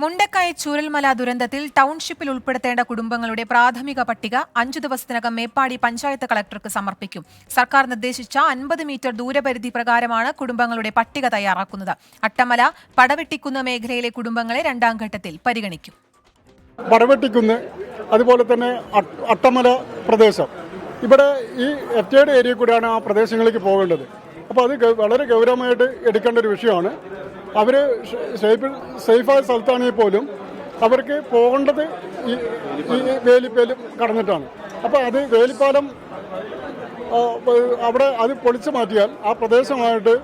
മുണ്ടക്കായ ചൂരൽമല ദുരന്തത്തിൽ ടൗൺഷിപ്പിൽ ഉൾപ്പെടുത്തേണ്ട കുടുംബങ്ങളുടെ പ്രാഥമിക പട്ടിക അഞ്ചു ദിവസത്തിനകം മേപ്പാടി പഞ്ചായത്ത് കളക്ടർക്ക് സമർപ്പിക്കും. സർക്കാർ നിർദ്ദേശിച്ച അൻപത് മീറ്റർ ദൂരപരിധി പ്രകാരമാണ് കുടുംബങ്ങളുടെ പട്ടിക തയ്യാറാക്കുന്നത്. അട്ടമല പടവെട്ടിക്കുന്ന മേഖലയിലെ കുടുംബങ്ങളെ രണ്ടാം ഘട്ടത്തിൽ പരിഗണിക്കും. പടവെട്ടിക്കുന്ന് അതുപോലെ തന്നെ അട്ടമല പ്രദേശം. ഇവിടെ ഈ എഫ് ഏരിയ കൂടെയാണ് ആ പ്രദേശങ്ങളിലേക്ക് പോകേണ്ടത്. അപ്പോൾ അത് വളരെ ഗൗരവമായിട്ട് എടുക്കേണ്ട ഒരു വിഷയമാണ്. അവർ സേഫ് സേഫായ സ്ഥലത്താണെങ്കിൽ പോലും അവർക്ക് പോകേണ്ടത് ഈ വേലിപ്പേലും കടന്നിട്ടാണ്. അപ്പോൾ അത് വേലിപ്പാലം അവിടെ അത് പൊളിച്ചു മാറ്റിയാൽ ആ പ്രദേശമായിട്ട്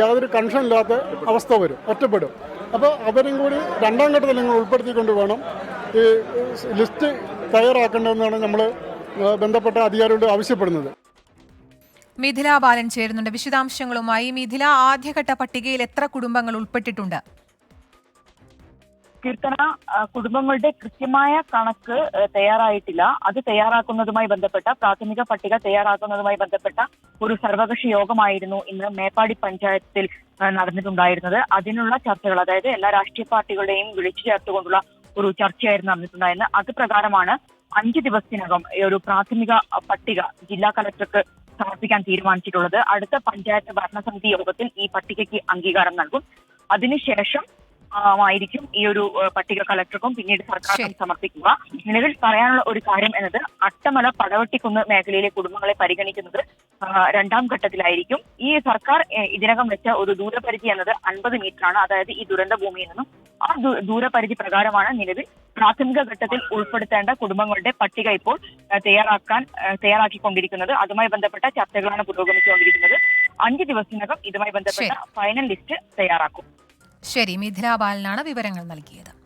യാതൊരു കൺഷൻ ഇല്ലാത്ത അവസ്ഥ വരും ഒറ്റപ്പെടും. അപ്പോൾ അവരും കൂടി രണ്ടാം ഘട്ടത്തിൽ നിങ്ങൾ ഉൾപ്പെടുത്തിക്കൊണ്ട് വേണം ഈ ലിസ്റ്റ് തയ്യാറാക്കേണ്ടതെന്നാണ് നമ്മൾ ബന്ധപ്പെട്ട അധികാരികളോട് ആവശ്യപ്പെടുന്നത്. മിഥില ബാലൻ ചേരുന്നുണ്ട്. വിശദാംശങ്ങളുമായി മിഥില ആദ്യഘട്ട പട്ടികയിൽ എത്ര കുടുംബങ്ങൾ ഉൾപ്പെട്ടിട്ടുണ്ട്? കീർത്തന കുടുംബങ്ങളുടെ കൃത്യമായ കണക്ക് തയ്യാറായിട്ടില്ല. അത് തയ്യാറാക്കുന്നതുമായി ബന്ധപ്പെട്ട പ്രാഥമിക പട്ടിക തയ്യാറാക്കുന്നതുമായി ബന്ധപ്പെട്ട ഒരു സർവകക്ഷി യോഗമായിരുന്നു ഇന്ന് മേപ്പാടി പഞ്ചായത്തിൽ നടന്നിട്ടുണ്ടായിരുന്നത്. അതിനുള്ള ചർച്ചകൾ അതായത് എല്ലാ രാഷ്ട്രീയ പാർട്ടികളുടെയും വിളിച്ചു ചേർത്തുകൊണ്ടുള്ള ഒരു ചർച്ചയായിരുന്നു നടന്നിട്ടുണ്ടായിരുന്നത്. അത് പ്രകാരമാണ് അഞ്ച് ദിവസത്തിനകം ഒരു പ്രാഥമിക പട്ടിക ജില്ലാ കലക്ടർക്ക് സമർപ്പിക്കാൻ തീരുമാനിച്ചിട്ടുള്ളത്. അടുത്ത പഞ്ചായത്ത് ഭരണസമിതി യോഗത്തിൽ ഈ പട്ടികയ്ക്ക് അംഗീകാരം നൽകും. അതിനുശേഷം ആയിരിക്കും ഈ ഒരു പട്ടിക കളക്ടർക്കും പിന്നീട് സർക്കാരിനും സമർപ്പിക്കുക. നിലവിൽ പറയാനുള്ള ഒരു കാര്യം എന്നത് അട്ടമല പടവട്ടിക്കുന്ന് മേഖലയിലെ കുടുംബങ്ങളെ പരിഗണിക്കുന്നത് രണ്ടാം ഘട്ടത്തിലായിരിക്കും. ഈ സർക്കാർ ഇതിനകം വെച്ച ഒരു ദൂരപരിധി എന്നത് അൻപത് മീറ്റർ ആണ് അതായത് ഈ ദുരന്ത ഭൂമിയിൽ നിന്നും ആ ദൂരപരിധി പ്രകാരമാണ് നിലവിൽ പ്രാഥമിക ഘട്ടത്തിൽ ഉൾപ്പെടുത്തേണ്ട കുടുംബങ്ങളുടെ പട്ടിക ഇപ്പോൾ തയ്യാറാക്കാൻ തയ്യാറാക്കിക്കൊണ്ടിരിക്കുന്നത്. അതുമായി ബന്ധപ്പെട്ട ചർച്ചകളാണ് പുരോഗമിച്ചുകൊണ്ടിരിക്കുന്നത്. അഞ്ച് ദിവസത്തിനകം ഇതുമായി ബന്ധപ്പെട്ട ഫൈനൽ ലിസ്റ്റ് തയ്യാറാക്കും. ശരി മിഥില ബാലനാണ് വിവരങ്ങൾ നൽകിയത്.